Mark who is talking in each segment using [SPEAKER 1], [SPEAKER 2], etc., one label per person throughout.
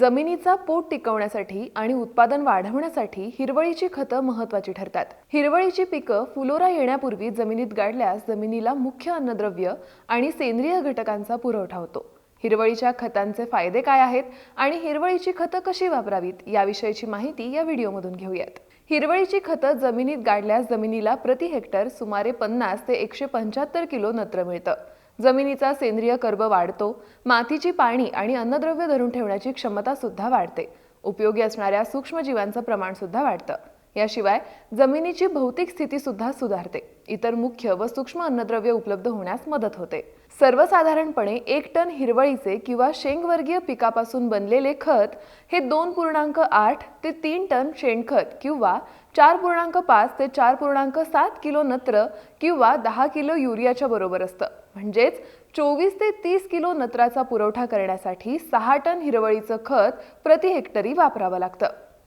[SPEAKER 1] जमिनीचा पोट टिकवण्यासाठी आणि उत्पादन वाढवण्यासाठी हिरवळीची खतं महत्वाची ठरतात. हिरवळीची पिकं फुलोरा येण्यापूर्वी जमिनीत गाडल्यास जमिनीला मुख्य अन्नद्रव्य आणि सेंद्रिय घटकांचा पुरवठा होतो. हिरवळीच्या खतांचे फायदे काय आहेत आणि हिरवळीची खतं कशी वापरावीत याविषयीची माहिती या व्हिडिओमधून घेऊयात. हिरवळीची खतं जमिनीत गाडल्यास जमिनीला प्रति हेक्टर सुमारे पन्नास ते एकशे पंच्याहत्तर किलो नत्र मिळतं. जमिनीचा सेंद्रिय कर्ब वाढतो मातीची पाणी आणि अन्नद्रव्य धरून ठेवण्याची क्षमता सुद्धा वाढते. उपयोगी असणाऱ्या सूक्ष्मजीवांचं प्रमाण सुद्धा वाढतं. याशिवाय जमिनीची भौतिक स्थिती सुद्धा सुधारते. इतर मुख्य व सूक्ष्म अन्नद्रव्य उपलब्ध होण्यास मदत होते. सर्वसाधारणपणे एक टन हिरवळीचे किंवा शेंगवर्गीय पिकापासून बनलेले खत हे दोन पूर्णांक आठ ते तीन टन शेणखत किंवा चार पूर्णांक पाच ते चार पूर्णांक सात किलो नत्र किंवा दहा किलो युरियाच्या बरोबर असतं. म्हणजेच चोवीस ते तीस किलो नत्राचा पुरवठा करण्यासाठी सहा टन हिरवळीचं खत प्रति हेक्टरी वापरावं लागतं.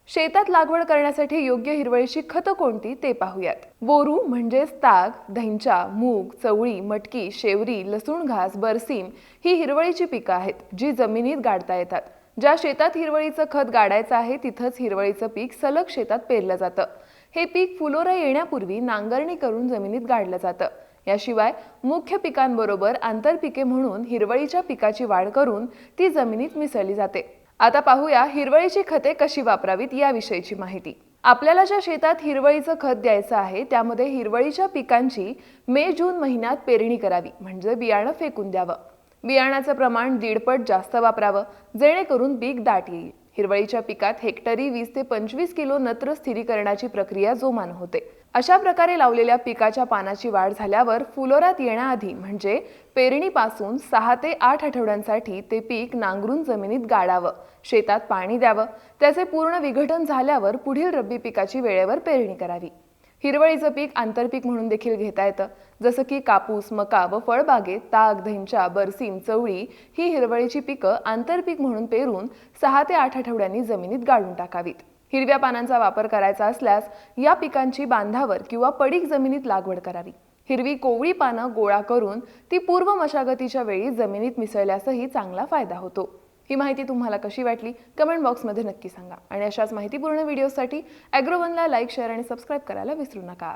[SPEAKER 1] शेतात लागवड करण्यासाठी योग्य हिरवळीची खतं कोणती ते पाहूयात. बोरू म्हणजेच ताग धैंचा मूग चवळी मटकी शेवरी लसूण घास बरसीम ही हिरवळीची पिकं आहेत जी जमिनीत गाडता येतात. ज्या शेतात हिरवळीचं खत गाडायचं आहे तिथंच हिरवळीचं पीक सलग शेतात पेरलं जातं. हे पीक फुलोरा येण्यापूर्वी नांगरणी करून जमिनीत गाडलं जातं. याशिवाय मुख्य पिकांबरोबर आंतरपिके म्हणून हिरवळीच्या पिकाची वाढ करून ती जमिनीत मिसळली जाते. आता पाहूया हिरवळीची खते कशी वापरावीत याविषयीची माहिती. आपल्याला ज्या शेतात हिरवळीचं खत द्यायचं आहे त्यामध्ये हिरवळीच्या पिकांची मे जून महिन्यात पेरणी करावी म्हणजे बियाणं फेकून द्यावं. बियाणाचं प्रमाण दीडपट जास्त वापरावं जेणेकरून पीक दाट येईल. हिरवळीच्या पिकात हेक्टरी वीस ते पंचवीस किलो नत्र स्थिरीकरणाची प्रक्रिया जोमान होते. अशा प्रकारे लावलेल्या पिकाच्या पानाची वाढ झाल्यावर फुलोरात येण्याआधी म्हणजे पेरणीपासून सहा ते आठ आठवड्यांसाठी ते पीक नांगरून जमिनीत गाडावं शेतात पाणी द्यावं त्याचे पूर्ण विघटन झाल्यावर पुढील रब्बी पिकाची वेळेवर पेरणी करावी. हिरवळीचं पीक आंतरपीक म्हणून देखील घेता येतं. जसं की कापूस मका व फळबागेत ताग धैंचा बरसीम चवळी ही हिरवळीची पिकं आंतरपीक म्हणून पेरून सहा ते आठ आठवड्यांनी जमिनीत गाळून टाकावीत. हिरव्या पानांचा वापर करायचा असल्यास या पिकांची बांधावर किंवा पडीक जमिनीत लागवड करावी. हिरवी कोवळी पानं गोळा करून ती पूर्व मशागतीच्या वेळी जमिनीत मिसळल्यासही चांगला फायदा होतो. ही माहिती तुम्हाला कशी वाटली कमेंट बॉक्समध्ये नक्की सांगा. आणि अशाच माहितीपूर्ण व्हिडिओसाठी ॲग्रोवनला लाईक शेअर आणि सबस्क्राईब करायला विसरू नका.